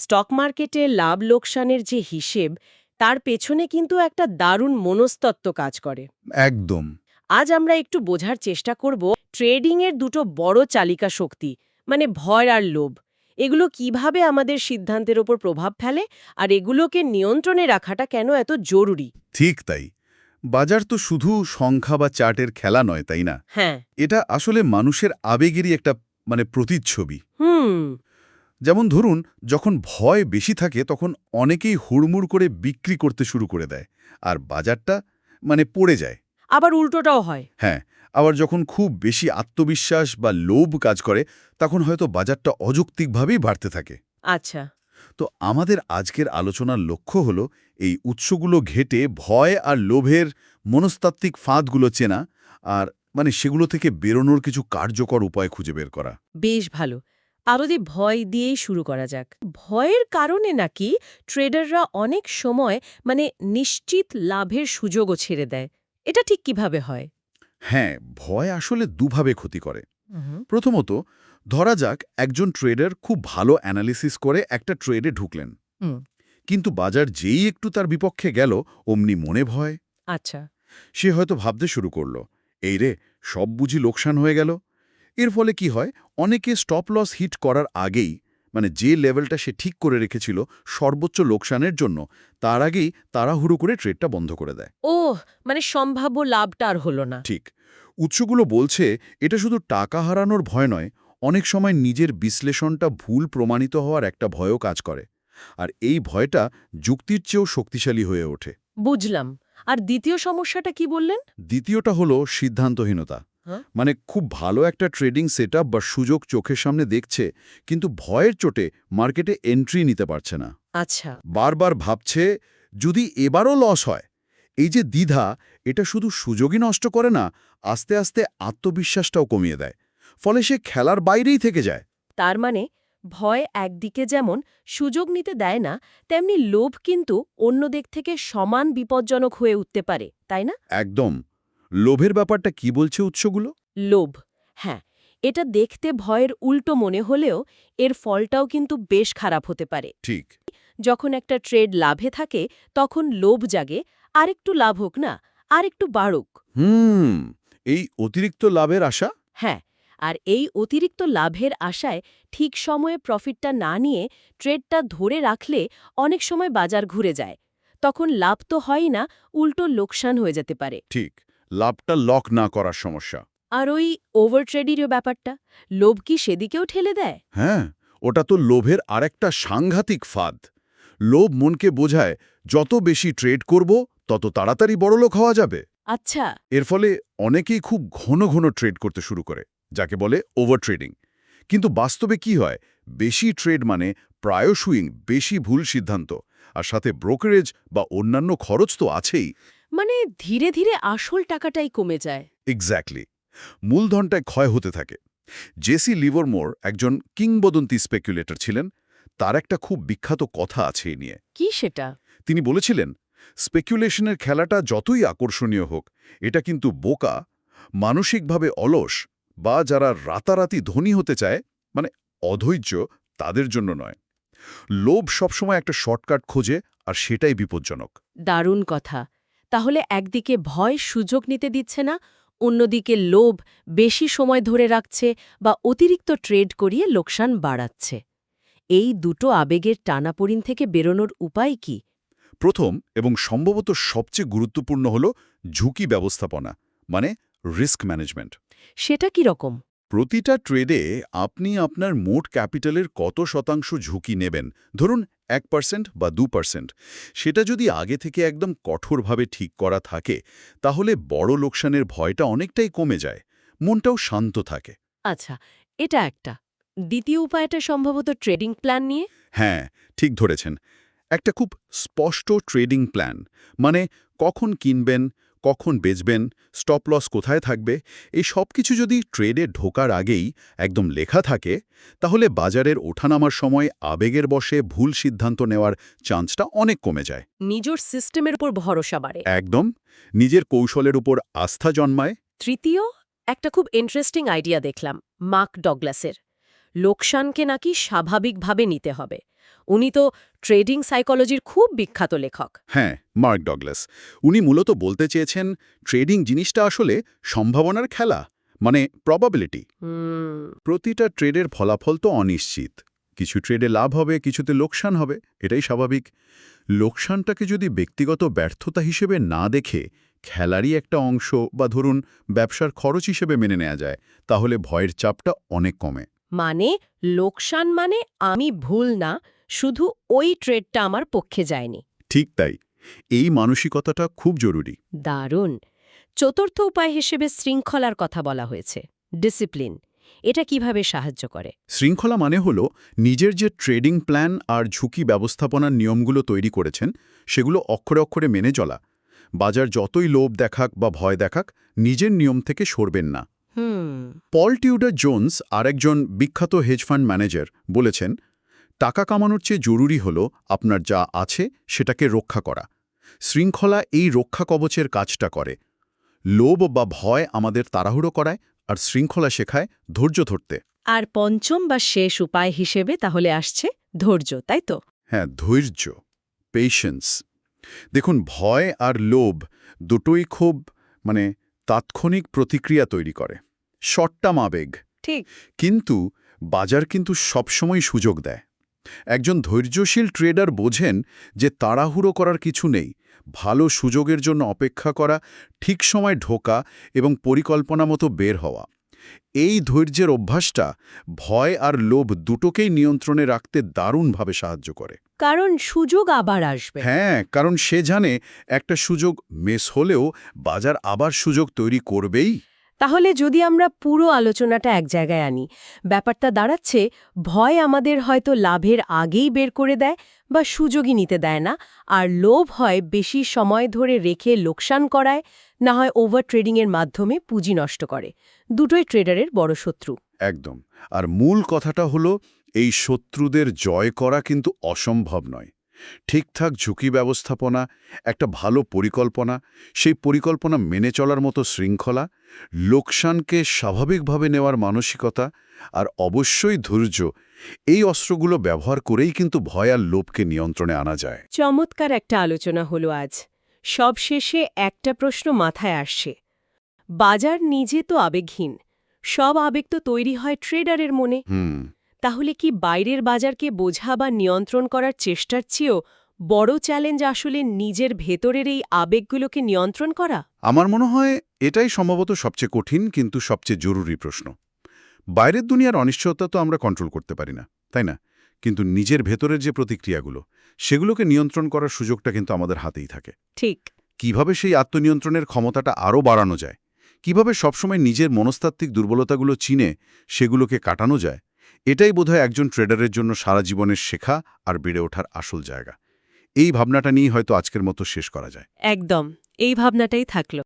Stock মার্কেটে লাভ লোকসানের যে হিসেব তার পেছনে কিন্তু একটা দারুণ মনস্তত্ত্ব কাজ করে। একদম। আজ আমরা একটু বোঝার চেষ্টা করব ট্রেডিংয়ের দুটো বড় চালিকা শক্তি মানে ভয় আর লোভ। এগুলো কীভাবে আমাদের সিদ্ধান্তের ওপর প্রভাব ফেলে আর এগুলোকে নিয়ন্ত্রণে রাখাটা কেন এত জরুরি? ঠিক তাই। বাজার তো শুধু সংখ্যা বা চার্টের খেলা নয় তাই না? হ্যাঁ। এটা আসলে মানুষের আবেগেরই একটা মানে প্রতিচ্ছবি। হুম। যেমন ধরুন যখন ভয় বেশি থাকে তখন অনেকেই হুড়মুড় করে বিক্রি করতে শুরু করে দেয় আর বাজারটা মানে পড়ে যায়। আবার উল্টোটাও হয়। হ্যাঁ আবার যখন খুব বেশি আত্মবিশ্বাস বা লোভ কাজ করে তখন হয়তো বাজারটা অযৌক্তিকভাবেই বাড়তে থাকে। আচ্ছা। তো আমাদের আজকের আলোচনার লক্ষ্য হল এই উৎসগুলো ঘেটে ভয় আর লোভের মনস্তাত্ত্বিক ফাঁদগুলো চেনা আর মানে সেগুলো থেকে বেরোনোর কিছু কার্যকর উপায় খুঁজে বের করা। বেশ ভালো। আরও দিয়ে ভয় দিয়েই শুরু করা যাক। ভয়ের কারণে নাকি ট্রেডাররা অনেক সময় মানে নিশ্চিত লাভের সুযোগও ছেড়ে দেয়। এটা ঠিক কীভাবে হয়? হ্যাঁ ভয় আসলে দুভাবে ক্ষতি করে। প্রথমত ধরা যাক একজন ট্রেডার খুব ভালো অ্যানালিসিস করে একটা ট্রেডে ঢুকলেন। কিন্তু বাজার যেই একটু তার বিপক্ষে গেল অমনি মনে ভয়। আচ্ছা। সে হয়তো ভাবতে শুরু করল এই রে সব বুঝি লোকসান হয়ে গেল। এর ফলে কি হয়? অনেকে স্টপ লস হিট করার আগেই মানে যে লেভেলটা সে ঠিক করে রেখেছিল সর্বোচ্চ লোকসানের জন্য তার আগেই তাড়াহুড়ো করে ট্রেডটা বন্ধ করে দেয়। ও মানে সম্ভাব্য লাভটা আর হলো না। ঠিক। উৎসগুলো বলছে এটা শুধু টাকা হারানোর ভয় নয় অনেক সময় নিজের বিশ্লেষণটা ভুল প্রমাণিত হওয়ার একটা ভয়ও কাজ করে। আর এই ভয়টা যুক্তির চেয়েও শক্তিশালী হয়ে ওঠে। বুঝলাম। আর দ্বিতীয় সমস্যাটা কি বললেন? দ্বিতীয়টা হলো সিদ্ধান্তহীনতা? মানে খুব ভালো একটা ট্রেডিং সেটআপ বা সুযোগ চোখের সামনে দেখছে কিন্তু ভয়ের চোটে মার্কেটে এন্ট্রি নিতে পারছে না। আচ্ছা। বারবার ভাবছে যদি এবারও লস হয় এই যে দ্বিধা এটা শুধু সুযোগই নষ্ট করে না আস্তে আস্তে আত্মবিশ্বাসটাও কমিয়ে দেয়। ফলে সে খেলার বাইরেই থেকে যায়। তার মানে ভয় একদিকে যেমন সুযোগ নিতে দেয় না তেমনি লোভ কিন্তু অন্য দিক থেকে সমান বিপজ্জনক হয়ে উঠতে পারে তাই না? একদম। লোভের ব্যাপারটা কি বলছে উৎসগুলো? লোভ হ্যাঁ। এটা দেখতে ভয়ের উল্টো মনে হলেও এর ফলটাও কিন্তু বেশ খারাপ হতে পারে। ঠিক। যখন একটা ট্রেড লাভে থাকে তখন লোভ জাগে আরেকটু লাভ হোক না আরেকটু বাড়ুক। হুম এই অতিরিক্ত লাভের আশা? হ্যাঁ আর এই অতিরিক্ত লাভের আশায় ঠিক সময়ে প্রফিটটা না নিয়ে ট্রেডটা ধরে রাখলে অনেক সময় বাজার ঘুরে যায়। তখন লাভ তো হয় না উল্টো লোকসান হয়ে যেতে পারে। ঠিক। লাভটা লক না করার সমস্যা। আর ওই ওভার ট্রেডিরও ব্যাপারটা লোভ কি সেদিকেও ঠেলে দেয়? হ্যাঁ ওটা তো লোভের আরেকটা সাংঘাতিক ফাঁদ। লোভ মনকে বোঝায় যত বেশি ট্রেড করব তত তাড়াতাড়ি বড়লোক হওয়া যাবে। আচ্ছা। এর ফলে অনেকেই খুব ঘন ঘন ট্রেড করতে শুরু করে যাকে বলে ওভার ট্রেডিং কিন্তু বাস্তবে কি হয়? বেশি ট্রেড মানে প্রায়শুইং বেশি ভুল সিদ্ধান্ত আর সাথে ব্রোকারেজ বা অন্যান্য খরচ তো আছেই। মানে ধীরে ধীরে আসল টাকাটাই কমে যায়। এক্স্যাক্টলি মূলধনটায় ক্ষয় হতে থাকে। জেসি লিভারমোর একজন কিংবদন্তি স্পেকুলেটর ছিলেন। তার একটা খুব বিখ্যাত কথা আছে এই নিয়ে। কি সেটা? তিনি বলেছিলেন স্পেকুলেশনের খেলাটা যতই আকর্ষণীয় হোক এটা কিন্তু বোকা মানসিকভাবে অলস বা যারা রাতারাতি ধনী হতে চায় মানে অধৈর্য তাদের জন্য নয়। লোভ সবসময় একটা শর্টকাট খোঁজে আর সেটাই বিপজ্জনক। দারুণ কথা। তাহলে একদিকে ভয় সুযোগ নিতে দিচ্ছে না অন্যদিকে লোভ বেশি সময় ধরে রাখছে বা অতিরিক্ত ট্রেড করিয়ে লোকসান বাড়াচ্ছে। এই দুটো আবেগের টানাপোড়িন থেকে বেরোনোর উপায় কি? প্রথম এবং সম্ভবত সবচেয়ে গুরুত্বপূর্ণ হল ঝুঁকি ব্যবস্থাপনা মানে রিস্ক ম্যানেজমেন্ট সেটা কি রকম? প্রতিটা ট্রেডে আপনি আপনার মোট ক্যাপিটালের কত শতাংশ ঝুঁকি নেবেন? ধরুন এক পার্সেন্ট বা দু পার্সেন্ট সেটা যদি আগে থেকে একদম কঠোরভাবে ঠিক করা থাকে তাহলে বড় লোকসানের ভয়টা অনেকটাই কমে যায়। মনটাও শান্ত থাকে। আচ্ছা এটা একটা। দ্বিতীয় উপায়টা সম্ভবত ট্রেডিং প্ল্যান নিয়ে? হ্যাঁ ঠিক ধরেছেন। একটা খুব স্পষ্ট ট্রেডিং প্ল্যান মানে কখন কিনবেন কখন বেচবেন স্টপ লস কোথায় থাকবে এই সব কিছু যদি ট্রেডে ঢোকার আগেই একদম লেখা থাকে তাহলে বাজারের ওঠানামার সময় আবেগের বসে ভুল সিদ্ধান্ত নেওয়ার চান্সটা অনেক কমে যায়। নিজের সিস্টেমের উপর ভরসা বাড়ে। একদম নিজের কৌশলের উপর আস্থা জন্মায়। তৃতীয় একটা খুব ইন্টারেস্টিং আইডিয়া দেখলাম মার্ক ডগলাসের। লোকসানকে নাকি স্বাভাবিকভাবে নিতে হবে। উনি তো ট্রেডিং সাইকোলজির খুব বিখ্যাত লেখক। হ্যাঁ মার্ক ডগলাস। উনি মূলত বলতে চেয়েছেন ট্রেডিং জিনিসটা আসলে সম্ভাবনার খেলা মানে প্রবাবিলিটি প্রতিটা ট্রেডের ফলাফল তো অনিশ্চিত। কিছু ট্রেডে লাভ হবে কিছুতে লোকসান হবে এটাই স্বাভাবিক। লোকসানটাকে যদি ব্যক্তিগত ব্যর্থতা হিসেবে না দেখে খেলারই একটা অংশ বা ধরুন ব্যবসার খরচ হিসেবে মেনে নেওয়া যায় তাহলে ভয়ের চাপটা অনেক কমে। মানে লোকসান মানে আমি ভুল না শুধু ওই ট্রেডটা আমার পক্ষে যায়নি। ঠিক তাই। এই মানসিকতাটা খুব জরুরি। দারুণ। চতুর্থ উপায় হিসেবে শৃঙ্খলার কথা বলা হয়েছে। ডিসিপ্লিন। এটা কীভাবে সাহায্য করে? শৃঙ্খলা মানে হল নিজের যে ট্রেডিং প্ল্যান আর ঝুঁকি ব্যবস্থাপনার নিয়মগুলো তৈরি করেছেন সেগুলো অক্ষরে অক্ষরে মেনে চলা। বাজার যতই লোভ দেখাক বা ভয় দেখাক নিজের নিয়ম থেকে সরবেন না। পল টিউডার জোন্স আরেকজন বিখ্যাত হেজ ফান্ড ম্যানেজার বলেছেন টাকা কামানোর চেয়ে জরুরি হল আপনার যা আছে সেটাকে রক্ষা করা। শৃঙ্খলা এই রক্ষা কবচের কাজটা করে। লোভ বা ভয় আমাদের তাড়াহুড়ো করায় আর শৃঙ্খলা শেখায় ধৈর্য ধরতে। আর পঞ্চম বা শেষ উপায় হিসেবে তাহলে আসছে ধৈর্য তাই তো? হ্যাঁ ধৈর্য পেশেন্স দেখুন ভয় আর লোভ দুটোই খুব মানে তাৎক্ষণিক প্রতিক্রিয়া তৈরি করে। শর্ট টার্ম আবেগ ঠিক। কিন্তু বাজার কিন্তু সবসময় সুযোগ দেয়। একজন ধৈর্যশীল ট্রেডার বোঝেন যে তাড়াহুড়ো করার কিছু নেই। ভালো সুযোগের জন্য অপেক্ষা করা ঠিক সময় ঢোকা এবং পরিকল্পনা মতো বের হওয়া। এই ধৈর্যের অভ্যাসটা ভয় আর লোভ দুটোকেই নিয়ন্ত্রণে রাখতে দারুণভাবে সাহায্য করে। কারণ সুযোগ আবার আসবে। হ্যাঁ কারণ সে জানে একটা সুযোগ মিস হলেও বাজার আবার সুযোগ তৈরি করবেই। তাহলে যদি আমরা পুরো আলোচনাটা এক জায়গায় আনি ব্যাপারটা দাঁড়াচ্ছে ভয় আমাদের হয়তো লাভের আগেই বের করে দেয় বা সুযোগই নিতে দেয় না আর লোভ হয় বেশি সময় ধরে রেখে লোকসান করায় না হয় ওভার ট্রেডিংয়ের মাধ্যমে পুঁজি নষ্ট করে। দুটোই ট্রেডারের বড় শত্রু। একদম। আর মূল কথাটা হলো এই শত্রুদের জয় করা কিন্তু অসম্ভব নয়। ঠিকঠাক ঝুঁকি ব্যবস্থাপনা একটা ভালো পরিকল্পনা সেই পরিকল্পনা মেনে চলার মতো শৃঙ্খলা লোকসানকে স্বাভাবিকভাবে নেওয়ার মানসিকতা আর অবশ্যই ধৈর্য এই অস্ত্রগুলো ব্যবহার করেই কিন্তু ভয় আর লোভকে নিয়ন্ত্রণে আনা যায়। চমৎকার একটা আলোচনা হলো আজ। সবশেষে একটা প্রশ্ন মাথায় আসছে। বাজার নিজে তো আবেগহীন। সব আবেগ তো তৈরি হয় ট্রেডারের মনে। হুম। তাহলে কি বাইরের বাজারকে বোঝা বা নিয়ন্ত্রণ করার চেষ্টার চেয়েও বড় চ্যালেঞ্জ আসলে নিজের ভেতরের এই আবেগগুলোকে নিয়ন্ত্রণ করা? আমার মনে হয় এটাই সম্ভবত সবচেয়ে কঠিন কিন্তু সবচেয়ে জরুরি প্রশ্ন। বাইরের দুনিয়ার অনিশ্চয়তা তো আমরা কন্ট্রোল করতে পারি না তাই না? কিন্তু নিজের ভেতরের যে প্রতিক্রিয়াগুলো সেগুলোকে নিয়ন্ত্রণ করার সুযোগটা কিন্তু আমাদের হাতেই থাকে। ঠিক। কীভাবে সেই আত্মনিয়ন্ত্রণের ক্ষমতাটা আরও বাড়ানো যায়? কীভাবে সবসময় নিজের মনস্তাত্ত্বিক দুর্বলতাগুলো চিনে সেগুলোকে কাটানো যায়? এটাই বোধহয় একজন ট্রেডারের জন্য সারা জীবনের শেখা আর বেড়ে ওঠার আসল জায়গা। এই ভাবনাটা নিয়েই হয়তো আজকের মতো শেষ করা যায়। একদম, এই ভাবনাটাই থাকল।